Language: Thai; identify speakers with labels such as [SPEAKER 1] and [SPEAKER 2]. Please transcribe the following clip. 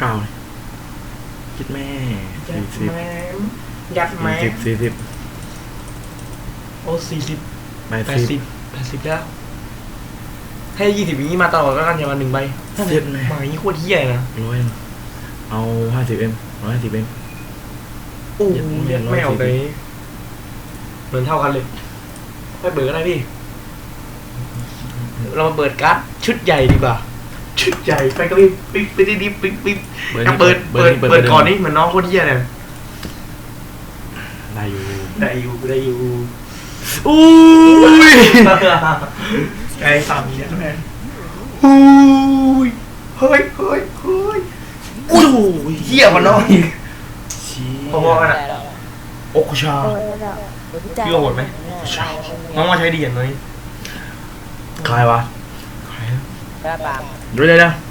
[SPEAKER 1] เก้าคิดแม่
[SPEAKER 2] ยั
[SPEAKER 1] สี่
[SPEAKER 2] ด
[SPEAKER 1] สิบ
[SPEAKER 2] แมมยัดแม
[SPEAKER 1] สี่สิบ
[SPEAKER 2] ม
[SPEAKER 1] สี่สิบ
[SPEAKER 2] โอ้สี่สิบ
[SPEAKER 1] แปด
[SPEAKER 2] แปด
[SPEAKER 1] สิ
[SPEAKER 2] สิ
[SPEAKER 1] บบ
[SPEAKER 2] แปดสิบแล้ว ให้ยี่สิบอย่างนี้มาตลอดก็กันอย่ามาหนึ่งใบ
[SPEAKER 1] เจ็ดแม่
[SPEAKER 2] มาอย่างนี้โคตรเฮี้ยเลยนะ
[SPEAKER 1] ร้อยเอาห้าสิบเอ็มร้อยห้าสิบเอ็ม
[SPEAKER 2] โอ้
[SPEAKER 1] เย็
[SPEAKER 2] ย
[SPEAKER 1] ดเย็ด
[SPEAKER 2] ไม่เอา
[SPEAKER 1] 140
[SPEAKER 2] เลยเหมือนเท่ากันเลยไม่เบิดก็ได้พี่ เรามาเปิดการ์ดชุดใหญ่ดีกว่า ชุดใหญ่ไปก็ปิ๊บปิ๊บปิ๊บปิ๊บปิ๊บปิ๊บ
[SPEAKER 1] บอร์
[SPEAKER 2] จะ
[SPEAKER 1] นี้
[SPEAKER 2] เปิดเปิด
[SPEAKER 1] บร์
[SPEAKER 2] เปิดก่อน
[SPEAKER 1] บร์
[SPEAKER 2] นี่เหมือนน้องโคตรเฮี้ยเลย
[SPEAKER 1] ได้อยู่
[SPEAKER 2] ได้อยู่ได้อยู่
[SPEAKER 1] อุ้ย
[SPEAKER 2] ใจสั่นเนี่ยแม่ฮู้ยเฮ้ยเฮ้ยเฮ้ย
[SPEAKER 1] อุ้ย
[SPEAKER 2] เฮี้ยกว่าน้องอีก
[SPEAKER 1] เชี่ย
[SPEAKER 2] พอๆกันอะโอคุชาพี่โหดไหมน้องมาใช้ดีอย่างน้อย
[SPEAKER 1] ใครวะ
[SPEAKER 2] ใครอะ
[SPEAKER 3] กระปาม
[SPEAKER 1] เดี๋ยวเดี๋ยวเดี๋ยว